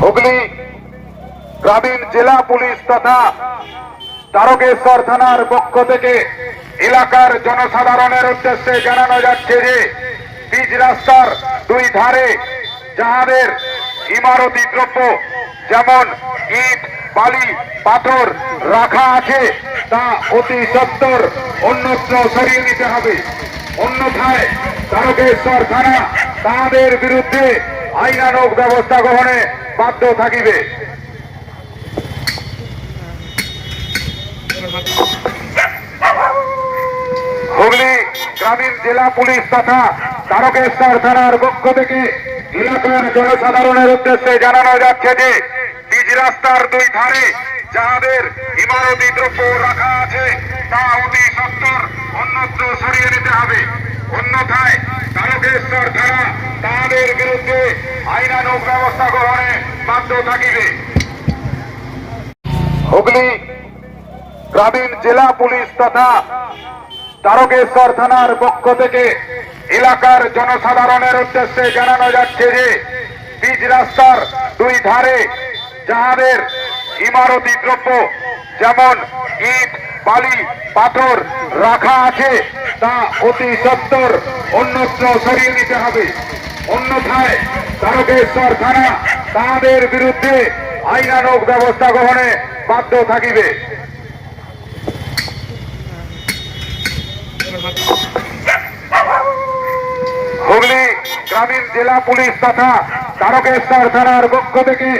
হুগলি গ্রামীণ জেলা পুলিশ তথা তারকেশ্বর থানার পক্ষ থেকে এলাকার জনসাধারণের উদ্দেশ্যে জানানো যাচ্ছে যে পিচ রাস্তার দুই ধারে যাহাদের ইমারতি দ্রব্য যেমন ইট, বালি, পাথর রাখা আছে, তা অতি সত্তর অন্যত্র সরিয়ে নিতে হবে। অন্যথায় তারকেশ্বর থানা তাদের বিরুদ্ধে আইনানুগ ব্যবস্থা গ্রহণে বাধ্য থাকিবে। হুগলি গ্রামীণ জেলা পুলিশ তথা তারকেশ্বর থানার পক্ষ থেকে এলাকার জনসাধারণের উদ্দেশ্যে জানানো যাচ্ছে যে বীজ রাস্তার দুই ধারে যাহাদের ইমারতি দ্রব্য রাখা আছে, তা অতি সত্তর অন্যত্র সরিয়ে নিতে হবে। অন্যথায় তারকেশ্বর থানা তাহাদের বিরুদ্ধে আইনানুগ ব্যবস্থা গ্রহণে বাধ্য থাকিবে। হুগলি গ্রামীণ জেলা পুলিশ তথা তারকেশ্বর থানার পক্ষ থেকে এলাকার জনসাধারণের উদ্দেশ্যে জানানো যাচ্ছে যে বীজ রাস্তার দুই ধারে যাহাদের ইমারতি দ্রব্য যেমন ইট, বালি, পাথর রাখা আছে, তা অতি সত্তর অন্যত্র সরিয়ে নিতে হবে। অন্যথায় তারকেশ্বর থানা তাদের বিরুদ্ধে আইনানুগ ব্যবস্থা গ্রহণে বাধ্য থাকিবে। হুগলি গ্রামীণ জেলা পুলিশ তথা তারকেশ্বর থানার পক্ষ থেকে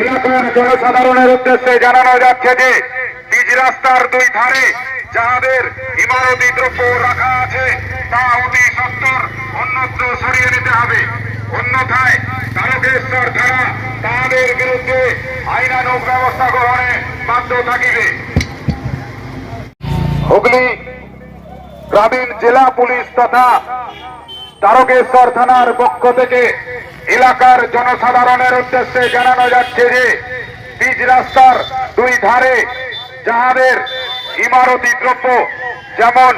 এলাকার জনসাধারণের উদ্দেশ্যে জানানো যাচ্ছে যে বীজ রাস্তার দুই ধারে যাদের ইমারতি দ্রব্য রাখা আছে, তা অতি সত্তর, অন্যত্র সরিয়ে নিতে হবে। অন্যথায় তারকেশ্বর থানা তাদের বিরুদ্ধে আইনানুগ ব্যবস্থা গ্রহণে বাধ্য থাকিবে। হুগলি গ্রামীণ জেলা পুলিশ তথা তারকেশ্বর থানার পক্ষ থেকে এলাকার জনসাধারণের উদ্দেশ্যে জানানো যাচ্ছে যে বীজ রাস্তার দুই ধারে যাহাদের ইমারতি দ্রব্য যেমন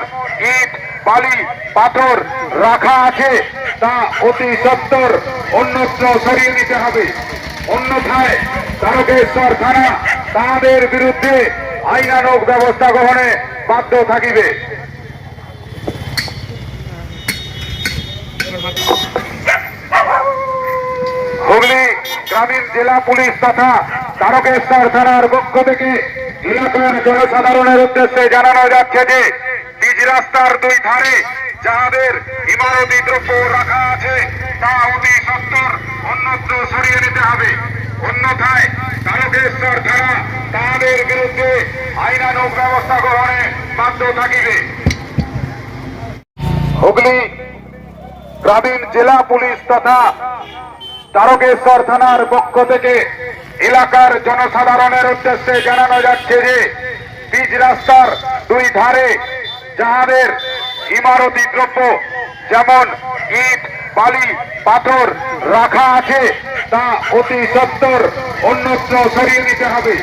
ইট, বালি, পাথর রাখা আছে, তা অতি সত্তর অন্যত্র সরিয়ে নিতে হবে। অন্যথায় তারকেশ্বর থানা তাদের বিরুদ্ধে আইনানুগ ব্যবস্থা গ্রহণে বাধ্য থাকিবে। হুগলি গ্রামীণ জেলা পুলিশ তথা তারকেশ্বর থানার পক্ষ থেকে এলাকার জনসাধারণের উদ্দেশ্যে জানানো যাচ্ছে যে বীজ রাস্তার দুই ধারে যাদের ইমারতি দ্রব্য রাখা আছে, তা অতি অন্যত্র সরিয়ে নিতে হবে। অন্যথায় তারকেশ্বর থানা তাদের বিরুদ্ধে আইনানুগ ব্যবস্থা গ্রহণে বাধ্য থাকিবে। হুগলি গ্রামীণ জেলা পুলিশ তথা তারকেশ্বর থানার পক্ষ থেকে এলাকার জনসাধারণের উদ্দেশ্যে জানানো যাচ্ছে যে বীজ রাস্তার দুই ধারে যাহাদের ইমারতি দ্রব্য যেমন ইট বালি, পাথর রাখা আছে, তা অতি সত্তর, অন্যত্র সরিয়ে নিতে হবে।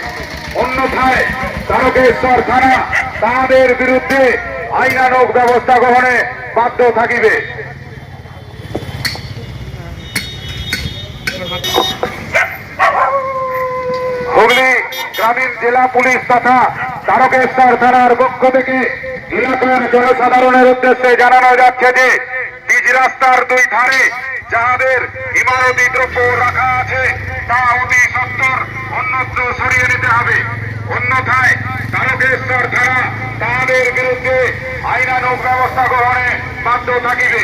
অন্যথায় তারকেশ্বর থানা তাদের বিরুদ্ধে আইনানুগ ব্যবস্থা গ্রহণে বাধ্য থাকিবে। হুগলি গ্রামীণ জেলা পুলিশ তথা তারকেশ্বর থানার পক্ষ থেকে এলাকার জনসাধারণের উদ্দেশ্যে জানানো যাচ্ছে যে রাস্তার দুই ধারে যাদের ইমারতি দ্রব্য রাখা আছে, তা অতি সত্তর, অন্যত্র সরিয়ে নিতে হবে। অন্যথায় তারকেশ্বর ধারা তাদের বিরুদ্ধে আইনানুগ ব্যবস্থা গ্রহণে বাধ্য থাকিবে।